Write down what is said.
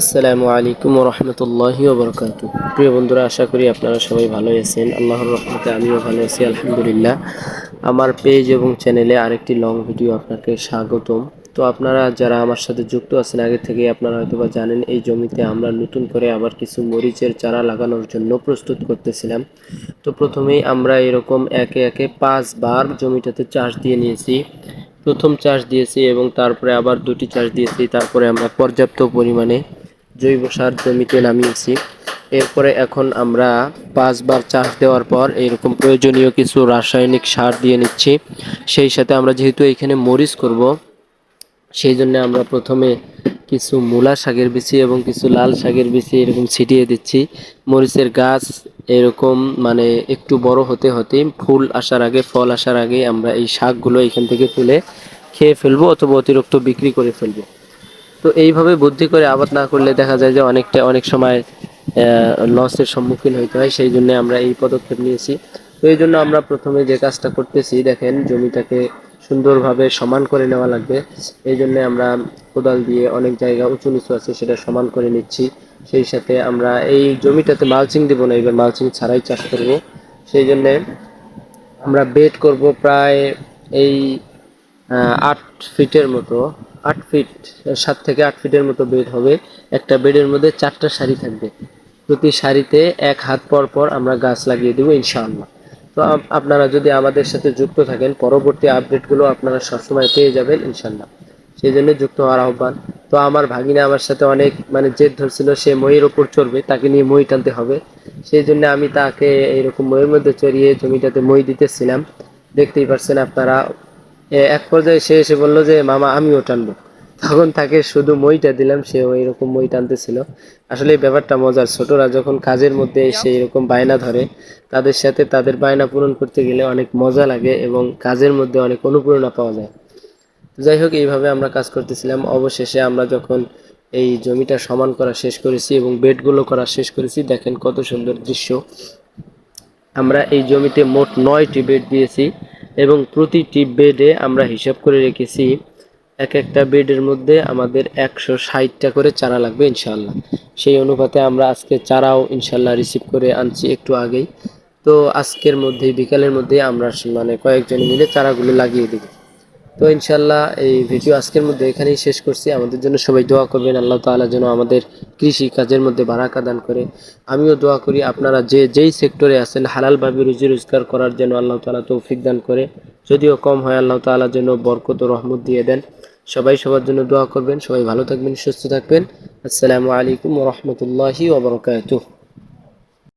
আসসালামু আলাইকুম রহমতুল্লাহ বরকাত প্রিয় বন্ধুরা, আশা করি আপনারা সবাই ভালো আছেন। আল্লাহর রহমতে আমিও ভালো আছি, আলহামদুলিল্লাহ। আমার পেজ এবং চ্যানেলে আরেকটি লং ভিডিও আপনাকে স্বাগতম। তো আপনারা যারা আমার সাথে যুক্ত আছেন, আগে থেকে আপনারা হয়তোবা জানেন, এই জমিতে আমরা নতুন করে আবার কিছু মরিচের চারা লাগানোর জন্য প্রস্তুত করতেছিলাম। তো প্রথমেই আমরা এরকম একে একে পাঁচবার জমিটাতে চাষ দিয়ে নিয়েছি। প্রথম চাষ দিয়েছি এবং তারপরে আবার দুটি চাষ দিয়েছি। তারপরে আমরা পর্যাপ্ত পরিমাণে জৈব সার জমিতে নামিয়েছি। এরপরে এখন আমরা পাঁচবার চাষ দেওয়ার পর এরকম প্রয়োজনীয় কিছু রাসায়নিক সার দিয়ে নিচ্ছি। সেই সাথে আমরা যেহেতু এখানে মরিচ করব, সেই জন্য আমরা প্রথমে কিছু মূলা শাকের বিচি এবং কিছু লাল শাকের বিচি এরকম ছিটিয়ে দিচ্ছি। মরিচের গাছ এরকম মানে একটু বড় হতে হতে ফুল আসার আগে, ফল আসার আগে আমরা এই শাকগুলো এখান থেকে তুলে খেয়ে ফেলব অথবা অতিরিক্ত বিক্রি করে ফেলব। তো এইভাবে বুদ্ধি করে আবাদ না করলে দেখা যায় যে অনেকটা, অনেক সময় লসের সম্মুখীন হইতে হয়, সেই জন্য আমরা এই পদক্ষেপ নিয়েছি। তো এই জন্য আমরা প্রথমে যে কাজটা করতেছি, দেখেন জমিটাকে সুন্দরভাবে সমান করে নেওয়া লাগবে। এই জন্য আমরা কোদাল দিয়ে অনেক জায়গা উঁচু নিচু আছে, সেটা সমান করে নিচ্ছি। সেই সাথে আমরা এই জমিটাতে মালচিং দিব না, এবার মালচিং ছাড়াই চাষ করব। সেই জন্যে আমরা বেড করব প্রায় এই আট ফিটের মতো, আট ফিট, সাত থেকে আট ফিটের মতো বেড হবে। একটা বেডের মধ্যে চারটা সারি থাকবে। প্রতি সারিতে এক হাত পর পর আমরা গাছ লাগিয়ে দেবো, ইনশাআল্লাহ। তো আপনারা যদি আমাদের সাথে যুক্ত থাকেন, পরবর্তী আপডেটগুলো আপনারা সবসময় পেয়ে যাবেন ইনশাল্লাহ সেই জন্য যুক্ত হওয়ার আহ্বান। তো আমার ভাগিনা আমার সাথে অনেক মানে জেদ ধরছিল সে মইয়ের ওপর চড়বে, তাকে নিয়ে মই টানতে হবে। সেই জন্য আমি তাকে এইরকম মইয়ের মধ্যে চড়িয়ে জমিটাতে মই দিতেছিলাম। দেখতেই পাচ্ছেন আপনারা এক পর্যায়ে সে এসে বলল যে, মামা, আমিও টানবো। তখন তাকে শুধু মইটা দিলাম, সেও এরকম মই টানতেছিল। আসলে ব্যাপারটা মজার। ছোটরা যখন কাজের মধ্যে এসে এরকম বায়না ধরে, তাদের সাথে তাদের বায়না পূরণ করতে গেলে অনেক মজা লাগে এবং কাজের মধ্যে অনেক অনুপ্রেরণা পাওয়া যায়। যাই হোক, এইভাবে আমরা কাজ করতেছিলাম। অবশেষে আমরা যখন এই জমিটা সমান করা শেষ করেছি এবং বেডগুলো করা শেষ করেছি, দেখেন কত সুন্দর দৃশ্য। আমরা এই জমিতে মোট নয়টি বেড দিয়েছি। এবং প্রতিটি বেডে আমরা হিসাব করে রেখেছি এক একটা বেডের মধ্যে আমাদের একশো ষাটটা করে চারা লাগবে ইনশাল্লাহ সেই অনুপাতে আমরা আজকে চারাও ইনশাল্লাহ রিসিভ করে আনছি একটু আগেই। তো আজকের মধ্যে, বিকালের মধ্যে আমরা মানে কয়েকজন মিলে চারাগুলো লাগিয়ে দেবো। তো ইনশাল্লাহ এই ভিডিও আজকের মধ্যে এখানেই শেষ করছি। আমাদের জন্য সবাই দোয়া করবেন, আল্লাহ তালা যেন আমাদের কৃষি কাজের মধ্যে বারাকা দান করে। আমিও দোয়া করি আপনারা যে, যেই সেক্টরে আছেন হালালভাবে রুজি রোজগার করার জন্য আল্লাহ তালা তৌফিক দান করে। যদিও কম হয়, আল্লাহ তালা যেন বরকত রহমত দিয়ে দেন। সবাই সবার জন্য দোয়া করবেন। সবাই ভালো থাকবেন, সুস্থ থাকবেন। আসসালামু আলাইকুম রহমতুল্লাহি ওবরকাতুহ